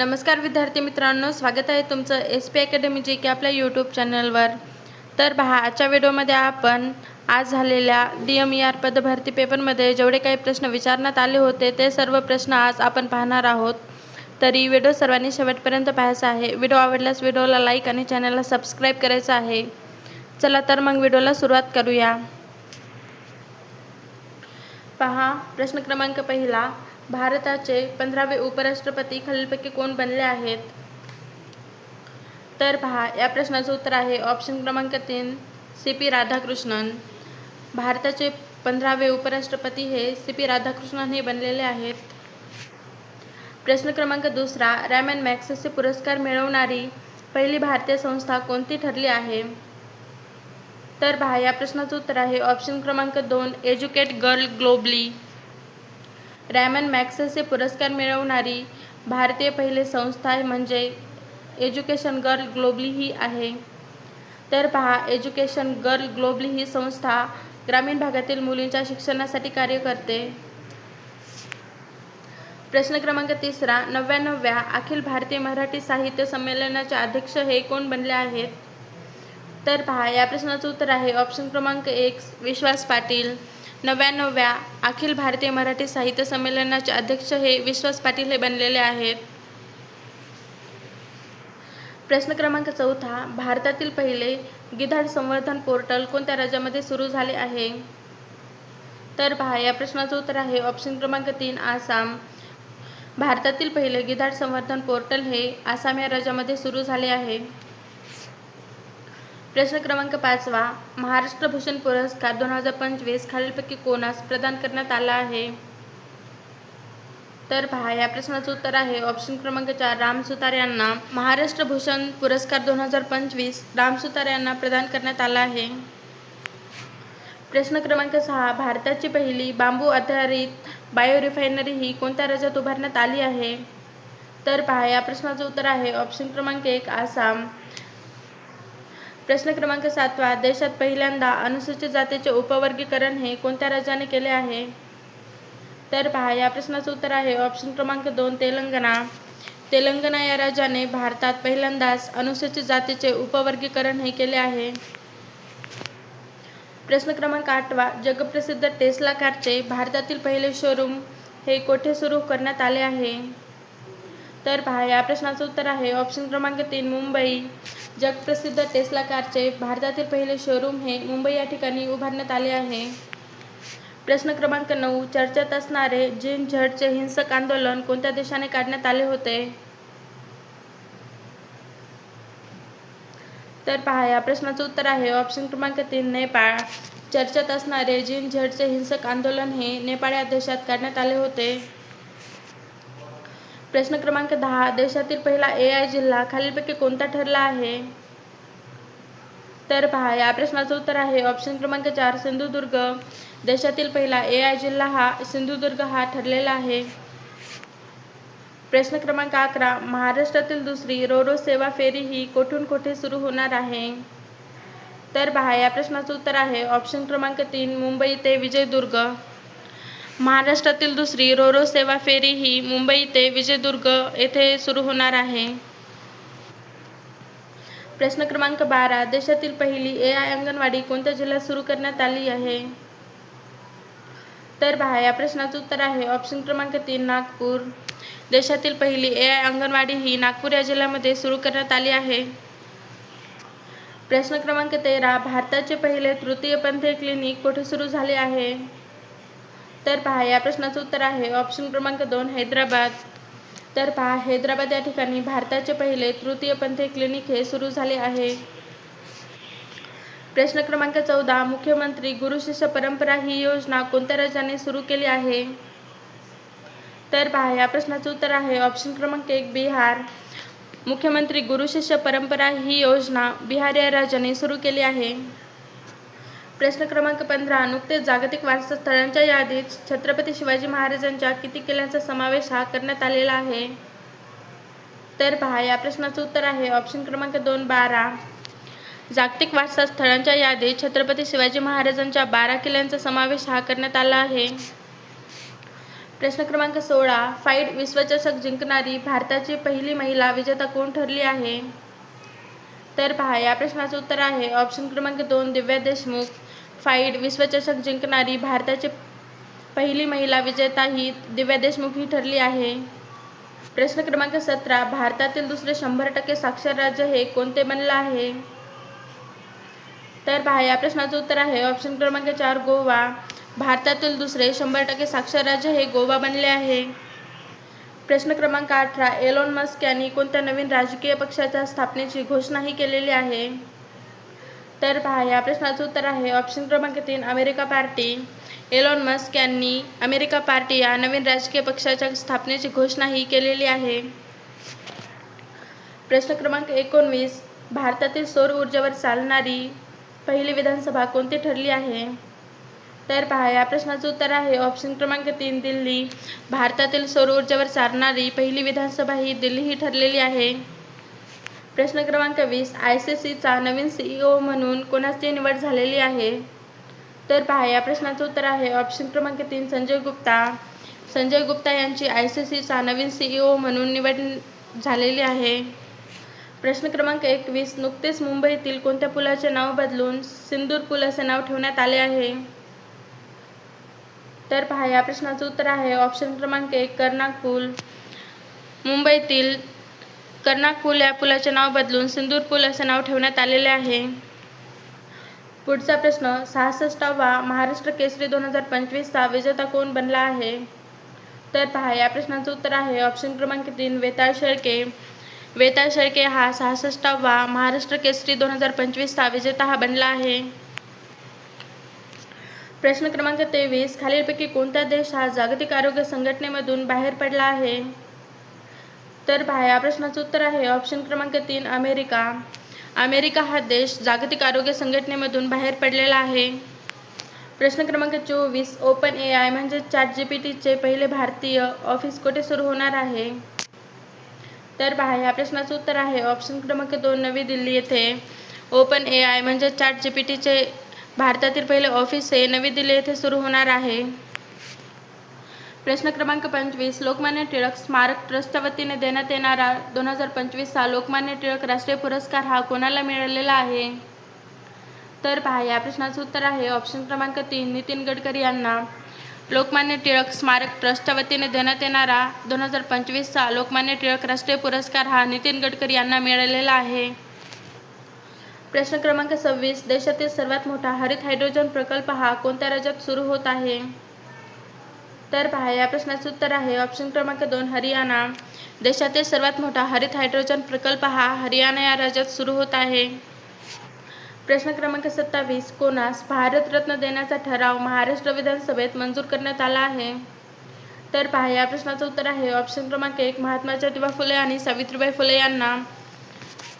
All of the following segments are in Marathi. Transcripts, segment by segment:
नमस्कार विद्यार्थी मित्रांनो स्वागत आहे तुमचं एस पी अकॅडमी जे की आपल्या यूट्यूब चॅनलवर तर पहा आजच्या व्हिडिओमध्ये आपण आज झालेल्या डी एम ई आर पदभरती पेपरमध्ये जेवढे काही प्रश्न विचारण्यात आले होते ते सर्व प्रश्न आज आपण पाहणार आहोत. तरी व्हिडिओ सर्वांनी शेवटपर्यंत पाहायचा आहे. व्हिडिओ आवडल्यास व्हिडिओला लाईक आणि चॅनलला सबस्क्राईब करायचं आहे. चला तर मग व्हिडिओला सुरुवात करूया. पहा प्रश्न क्रमांक पहिला. भारताचे पंधरावे उपराष्ट्रपती खालीलपैकी कोण बनले आहेत? तर पहा या प्रश्नाचं उत्तर आहे ऑप्शन क्रमांक तीन सी पी राधाकृष्णन. भारताचे पंधरावे उपराष्ट्रपती हे सी पी राधाकृष्णन हे बनलेले आहेत. प्रश्न क्रमांक दुसरा रॅमन मॅक्सेसचे पुरस्कार मिळवणारी पहिली भारतीय संस्था कोणती ठरली आहे? तर पहा या प्रश्नाचं उत्तर आहे ऑप्शन क्रमांक दोन educate girl globally Ramon Magsaysay पुरस्कार मिळवणारी भारतीय पहिले संस्था म्हणजे एज्युकेशन गर्ल ग्लोबली ही आहे. तर पहा एज्युकेशन गर्ल ग्लोबली ही संस्था ग्रामीण भागातील मुलींच्या शिक्षणासाठी कार्य करते. प्रश्न क्रमांक तिसरा नव्याण्णव्या अखिल भारतीय मराठी साहित्य संमेलनाचे अध्यक्ष हे कोण बनले आहेत? तर पहा या प्रश्नाचं उत्तर आहे ऑप्शन क्रमांक एक विश्वास पाटील. नव्याण्णव्या अखिल भारतीय मराठी साहित्य संमेलनाचे अध्यक्ष हे विश्वास पाटील हे बनलेले आहेत. प्रश्न क्रमांक चौथा भारतातील पहिले गिधाड संवर्धन पोर्टल कोणत्या राज्यामध्ये सुरू झाले आहे? तर पहा या प्रश्नाचं उत्तर आहे ऑप्शन क्रमांक तीन आसाम. भारतातील पहिले गिधाड संवर्धन पोर्टल हे आसाम या राज्यामध्ये सुरू झाले आहे. प्रश्न क्रमांक पाचवा महाराष्ट्र भूषण पुरस्कार दोन हजार पंचवीस खालीलपैकी कोणास प्रदान करण्यात आला आहे? तर पहा या प्रश्नाचं उत्तर आहे ऑप्शन क्रमांक चार राम सुतार यांना. महाराष्ट्र भूषण पुरस्कार दोन हजार पंचवीस राम सुतार यांना प्रदान करण्यात आला आहे. प्रश्न क्रमांक सहा भारताची पहिली बांबू आधारित बायो रिफायनरी ही कोणत्या राज्यात उभारण्यात आली आहे? तर पहा या प्रश्नाचं उत्तर आहे ऑप्शन क्रमांक एक आसाम. प्रश्न क्रमांक सातवा देशात पहिल्यांदा अनुसूचित जातीचे उपवर्गीकरण हे कोणत्या राज्याने केले आहे? तर पहा या प्रश्नाचं उत्तर आहे ऑप्शन क्रमांक दोन तेलंगणा. तेलंगणा या राज्याने भारतात पहिल्यांदाच अनुसूचित जातीचे उपवर्गीकरण हे केले आहे. प्रश्न क्रमांक आठवा जगप्रसिद्ध टेस्ला कारचे भारतातील पहिले शोरूम हे कोठे सुरू करण्यात आले आहे? तर पहा या प्रश्नाचं उत्तर आहे ऑप्शन क्रमांक तीन मुंबई. जगप्रसिद्ध टेस्ला कारचे भारतातील पहिले शोरूम हे मुंबई या ठिकाणी उभारण्यात आले आहे. प्रश्न क्रमांक नऊ चर्चेत असणारे जिन झडचे हिंसक आंदोलन कोणत्या देशाने काढण्यात आले होते? तर पहा या प्रश्नाचं उत्तर आहे ऑप्शन क्रमांक तीन नेपाळ. चर्चेत असणारे जिन झडचे हिंसक आंदोलन हे नेपाळ या देशात काढण्यात आले होते. प्रश्न क्रमांक दहा देशातील पहिला ए आय जिल्हा खालीलपैकी कोणता ठरला आहे? तर पहा या प्रश्नाचं उत्तर आहे ऑप्शन क्रमांक चार सिंधुदुर्ग. देशातील पहिला ए आय जिल्हा हा सिंधुदुर्ग हा ठरलेला आहे. प्रश्न क्रमांक अकरा महाराष्ट्रातील दुसरी रोरो सेवा फेरी ही कोठून कोठे सुरू होणार आहे? तर पहा या प्रश्नाचं उत्तर आहे ऑप्शन क्रमांक तीन मुंबई ते विजयदुर्ग. महाराष्ट्रातील दुसरी रोरो सेवा फेरी ही मुंबई ते विजयदुर्ग येथे सुरू होणार आहे. प्रश्न क्रमांक बारा देशातील पहिली ए आय अंगणवाडी कोणत्या जिल्ह्यात सुरू करण्यात आली आहे? तर पहा या प्रश्नाचं उत्तर आहे ऑप्शन क्रमांक तीन नागपूर. देशातील पहिली ए आय अंगणवाडी ही नागपूर या जिल्ह्यामध्ये सुरू करण्यात आली आहे. प्रश्न क्रमांक तेरा भारताचे पहिले तृतीयपंथीय क्लिनिक कुठे सुरू झाले आहे? तर पहा या प्रश्नाचं उत्तर आहे. ऑप्शन क्रमांक दोन हैदराबाद. तर पहा हैदराबाद या ठिकाणी भारताचे पहिले तृतीयपंथीय क्लिनिक हे सुरू झाले आहे. प्रश्न क्रमांक चौदा मुख्यमंत्री गुरु शिष्य परंपरा ही योजना कोणत्या राज्याने सुरू केली आहे? तर पहा या प्रश्नाचं उत्तर आहे ऑप्शन क्रमांक एक बिहार. मुख्यमंत्री गुरु शिष्य परंपरा ही योजना बिहार या राज्याने सुरू केली आहे. प्रश्न क्रमांक पंधरा नुकतेच जागतिक वारसा स्थळांच्या यादीत छत्रपती शिवाजी महाराजांच्या किती किल्ल्यांचा समावेश हा करण्यात आलेला आहे? तर पहा या प्रश्नाचं उत्तर आहे ऑप्शन क्रमांक दोन बारा. जागतिक वारसा स्थळांच्या यादीत छत्रपती शिवाजी महाराजांच्या बारा किल्ल्यांचा समावेश हा करण्यात आला आहे. प्रश्न क्रमांक सोळा फाईट विश्वचषक जिंकणारी भारताची पहिली महिला विजेता कोण ठरली आहे? तर पहा या प्रश्नाचं उत्तर आहे ऑप्शन क्रमांक दोन दिव्या देशमुख. फाईड विश्वचषक जिंकणारी भारताची पहिली महिला विजेता ही दिव्या देशमुख ही ठरली आहे. प्रश्न क्रमांक सतरा भारतातील दुसरे शंभर टक्के साक्षर राज्य हे कोणते बनलं आहे? तर पहा या प्रश्नाचं उत्तर आहे ऑप्शन क्रमांक चार गोवा. भारतातील दुसरे शंभर टक्के साक्षर राज्य हे गोवा बनले आहे. प्रश्न क्रमांक अठरा एलोन मस्क यांनी कोणत्या नवीन राजकीय पक्षाच्या स्थापनेची घोषणाही केलेली आहे? तर पहा या प्रश्नाचं उत्तर आहे. ऑप्शन क्रमांक तीन अमेरिका पार्टी. एलॉन मस्क यांनी अमेरिका पार्टी या नवीन राजकीय पक्षाच्या स्थापनेची घोषणाही केलेली आहे. प्रश्न क्रमांक एकोणवीस भारतातील सौर ऊर्जेवर चालणारी पहिली विधानसभा कोणती ठरली आहे? तर पहा या प्रश्नाचं उत्तर आहे. ऑप्शन क्रमांक तीन दिल्ली. भारतातील सौर ऊर्जेवर चालणारी पहिली विधानसभा ही दिल्ली ही ठरलेली आहे. प्रश्न क्रमांक वीस आय सी सीचा नवीन सीईओ म्हणून कोणाची निवड झालेली आहे? तर पहा या प्रश्नाचं उत्तर आहे ऑप्शन क्रमांक तीन संजय गुप्ता. संजय गुप्ता यांची आय सी सीचा नवीन सीईओ म्हणून निवड झालेली आहे. प्रश्न क्रमांक एकवीस नुकतेच मुंबईतील कोणत्या पुलाचे नाव बदलून सिंदूर पूल असे नाव ठेवण्यात आले आहे? तर पहा या प्रश्नाचं उत्तर आहे ऑप्शन क्रमांक एक कर्नाक पूल. मुंबईतील कर्नाक पूल या पुलाचे नाव बदलून सिंदूर पूल असे नाव ठेवण्यात आलेले आहे. पुढचा प्रश्न सहासष्टावा महाराष्ट्र केसरी दोन हजार पंचवीसचा विजेता कोण बनला आहे? तर पहा या प्रश्नाचं उत्तर आहे ऑप्शन क्रमांक तीन वेताळ शेळके. वेताळ शेळके हा सहासष्टावा महाराष्ट्र केसरी दोन हजार पंचवीसचा विजेता हा बनला आहे. प्रश्न क्रमांक तेवीस खालीलपैकी कोणता देश हा जागतिक आरोग्य संघटनेमधून बाहेर पडला आहे? तर पहा या प्रश्नाचं उत्तर आहे ऑप्शन क्रमांक तीन अमेरिका. अमेरिका हा देश जागतिक आरोग्य संघटनेमधून बाहेर पडलेला आहे. प्रश्न क्रमांक चोवीस ओपन ए आय म्हणजे चॅट जी पी टीचे पहिले भारतीय ऑफिस कुठे सुरू होणार आहे? तर पहा या प्रश्नाचं उत्तर आहे ऑप्शन क्रमांक दोन नवी दिल्ली येथे. ओपन ए आय म्हणजे चॅट जी पी टीचे भारतातील पहिले ऑफिस हे नवी दिल्ली येथे सुरू होणार आहे. प्रश्न क्रमांक पंचवीस लोकमान्य टिळक स्मारक ट्रस्टच्या वतीने देण्यात येणारा दोन हजार पंचवीसचा लोकमान्य टिळक राष्ट्रीय पुरस्कार हा कोणाला मिळालेला आहे? तर पहा या प्रश्नाचं उत्तर आहे ऑप्शन क्रमांक तीन नितीन गडकरी यांना. लोकमान्य टिळक स्मारक ट्रस्टच्या वतीने देण्यात येणारा दोन हजार पंचवीसचा लोकमान्य टिळक राष्ट्रीय पुरस्कार हा नितीन गडकरी यांना मिळालेला आहे. प्रश्न क्रमांक सव्वीस देशातील सर्वात मोठा हरित हायड्रोजन प्रकल्प हा कोणत्या राज्यात सुरू होत आहे? तर पहा. या प्रश्नाचं उत्तर आहे. ऑप्शन क्रमांक दोन हरियाणा. देशातील सर्वात मोठा हरित हायड्रोजन प्रकल्प हा हरियाणा या राज्यात सुरू होत आहे. प्रश्न क्रमांक सत्तावीस कोणास भारतरत्न देण्याचा ठराव महाराष्ट्र विधानसभेत मंजूर करण्यात आला आहे? तर पहा या प्रश्नाचं उत्तर आहे. ऑप्शन क्रमांक एक महात्मा ज्योतिबा फुले आणि सावित्रीबाई फुले यांना.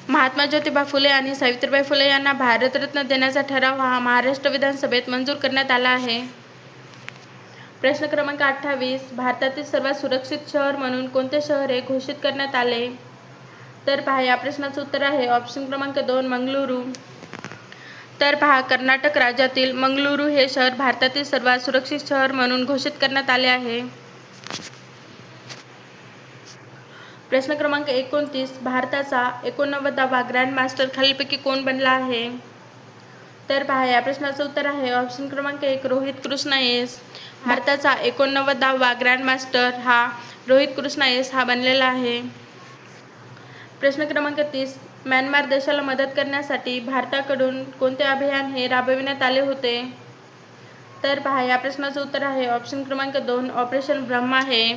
महात्मा ज्योतिबा फुले आणि सावित्रीबाई फुले यांना भारतरत्न देण्याचा ठराव हा महाराष्ट्र विधानसभेत मंजूर करण्यात आला आहे. प्रश्न क्रमांक अठ्ठावीस भारतातील सर्वात सुरक्षित शहर म्हणून कोणते शहर हे घोषित करण्यात आले? तर पहा या प्रश्नाचं उत्तर आहे ऑप्शन क्रमांक दोन मंगळुरू. तर पहा कर्नाटक राज्यातील मंगळुरू हे शहर भारतातील सर्वात सुरक्षित शहर म्हणून घोषित करण्यात आले आहे. प्रश्न क्रमांक एकोणतीस भारताचा एकोणनव्वदावा ग्रँड मास्टर खालीलपैकी कोण बनला आहे? तर पहा या प्रश्नाचं उत्तर आहे. ऑप्शन क्रमांक एक रोहित कृष्णा एस. भारताचा एकोणनव्वदावा ग्रँडमास्टर हा रोहित कृष्णा एस हा बनलेला आहे. प्रश्न क्रमांक तीस म्यानमार देशाला मदत करण्यासाठी भारताकडून कोणते अभियान हे राबविण्यात आले होते? तर पहा या प्रश्नाचं उत्तर आहे. ऑप्शन क्रमांक दोन ऑपरेशन ब्रह्मा हे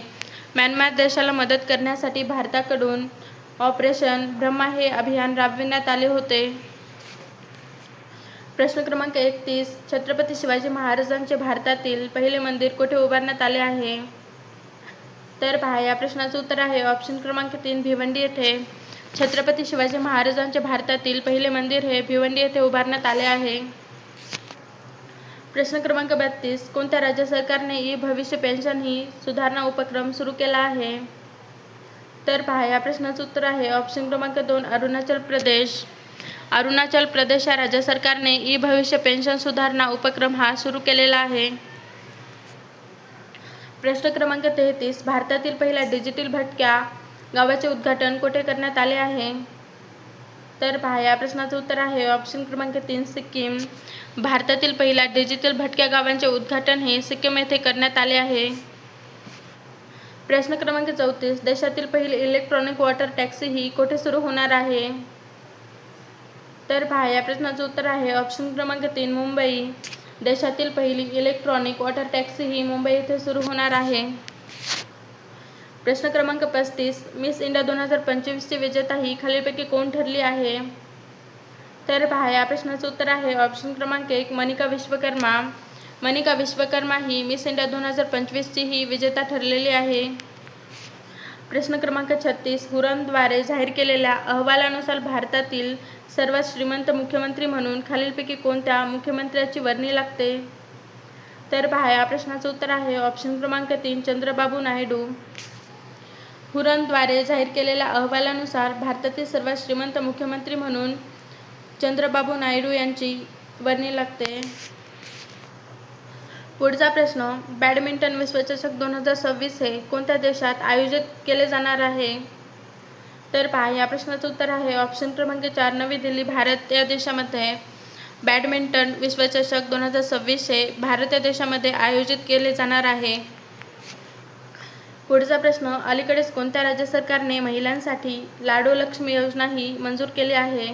म्यानमार देशाला मदत करण्यासाठी भारताकडून ऑपरेशन ब्रह्मा हे अभियान राबविण्यात आले होते. प्रश्न क्रमांक एकतीस. छत्रपती शिवाजी महाराजांचे भारतातील पहिले मंदिर कुठे उभारण्यात आले आहे? तर पहा या प्रश्नाचं उत्तर आहे ऑप्शन क्रमांक तीन भिवंडी येथे. छत्रपती शिवाजी महाराजांचे भारतातील पहिले मंदिर हे भिवंडी येथे उभारण्यात आले आहे. प्रश्न क्रमांक बत्तीस. कोणत्या राज्य सरकारने ई भविष्य पेन्शन ही सुधारणा उपक्रम सुरू केला आहे? तर पहा या प्रश्नाचं उत्तर आहे ऑप्शन क्रमांक दोन अरुणाचल प्रदेश. अरुणाचल प्रदेश या राज्य सरकारने ई भविष्य पेन्शन सुधारणा उपक्रम हा सुरू केलेला आहे. प्रश्न क्रमांक तेहतीस भारतातील पहिल्या डिजिटल भटक्या गावाचे उद्घाटन कुठे करण्यात आले आहे? तर पहा या प्रश्नाचं उत्तर आहे ऑप्शन क्रमांक तीन सिक्कीम. भारतातील पहिल्या डिजिटल भटक्या गावांचे उद्घाटन हे सिक्कीम येथे करण्यात आले आहे. प्रश्न क्रमांक चौतीस देशातील पहिली इलेक्ट्रॉनिक वॉटर टॅक्सी ही कुठे सुरू होणार आहे? तर पहा या प्रश्नाचं उत्तर आहे ऑप्शन क्रमांक तीन मुंबई. देशातील पहिली इलेक्ट्रॉनिक वॉटर टॅक्सी ही मुंबई येथे सुरू होणार आहे. प्रश्न क्रमांक पस्तीस मिस इंडिया दोन हजार पंचवीसची विजेता ही खालीलपैकी कोण ठरली आहे? तर पहा या प्रश्नाचं उत्तर आहे ऑप्शन क्रमांक एक मनिका विश्वकर्मा. मनिका विश्वकर्मा ही मिस इंडिया दोन हजार पंचवीसची ही विजेता ठरलेली आहे. प्रश्न क्रमांक छत्तीस हुरनद्वारे जाहीर केलेल्या अहवालानुसार भारतातील सर्वात श्रीमंत मुख्यमंत्री म्हणून खालीलपैकी कोणत्या मुख्यमंत्र्याची वर्णी लागते? तर पहा या प्रश्नाचं उत्तर आहे. ऑप्शन क्रमांक तीन चंद्रबाबू नायडू. हुरनद्वारे जाहीर केलेल्या अहवालानुसार भारतातील सर्वात श्रीमंत मुख्यमंत्री म्हणून चंद्रबाबू नायडू यांची वर्णी लागते. पुढचा प्रश्न बॅडमिंटन विश्वचषक दोन हजार सव्वीस हे कोणत्या देशात आयोजित केले जाणार आहे? तर पहा या प्रश्नाचं उत्तर आहे ऑप्शन क्रमांक चार नवी दिल्ली भारत या देशामध्ये. बॅडमिंटन विश्वचषक दोन हजार सव्वीस हे भारत या देशामध्ये आयोजित केले जाणार आहे. पुढचा प्रश्न अलीकडेच कोणत्या राज्य सरकारने महिलांसाठी लाडो लक्ष्मी योजना ही मंजूर केली आहे?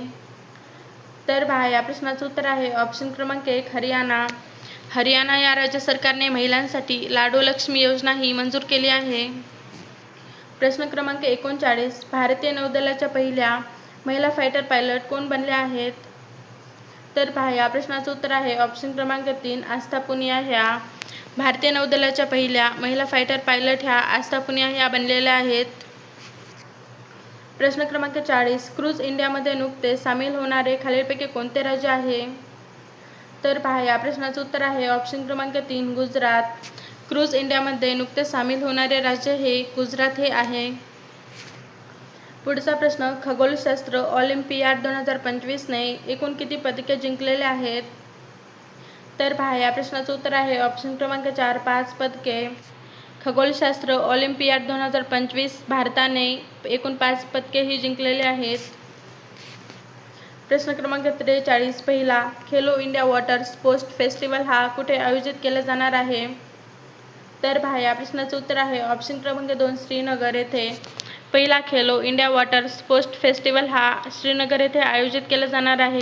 तर पहा या प्रश्नाचं उत्तर आहे ऑप्शन क्रमांक एक हरियाणा. हरियाणा या राज्य सरकारने महिलांसाठी लाडो लक्ष्मी योजना ही मंजूर केली आहे. प्रश्न क्रमांक एकोणचाळीस भारतीय नौदलाच्या पहिल्या महिला फायटर पायलट कोण बनल्या आहेत? तर पहा या प्रश्नाचं उत्तर आहे ऑप्शन क्रमांक तीन आस्था पुनिया ह्या. भारतीय नौदलाच्या पहिल्या महिला फायटर पायलट ह्या आस्था पुनिया ह्या बनलेल्या आहेत. प्रश्न क्रमांक चाळीस क्रूज इंडियामध्ये नुकतेच सामील होणारे खालीलपैकी कोणते राज्य आहे? तर पहा या प्रश्नाचं उत्तर आहे. ऑप्शन क्रमांक तीन गुजरात. क्रूज इंडियामध्ये नुकतेच सामील होणारे राज्य हे गुजरात हे आहे. पुढचा प्रश्न खगोलशास्त्र ऑलिम्पियाड दोन हजार पंचवीसने एकूण किती पदके जिंकलेले आहेत? तर पहा या प्रश्नाचं उत्तर आहे. ऑप्शन क्रमांक चार पाच पदके. खगोलशास्त्र ऑलिम्पियाड दोन हजार पंचवीस भारताने एकूण पाच पदके ही जिंकलेले आहेत. प्रश्न क्रमांक त्रेचाळीस पहिला Khelo India water sports festival हा कुठे आयोजित केला जाणार आहे? तर पहा या प्रश्नाचं उत्तर आहे ऑप्शन क्रमांक दोन श्रीनगर येथे. पहिला Khelo India water sports festival हा श्रीनगर येथे आयोजित केला जाणार आहे.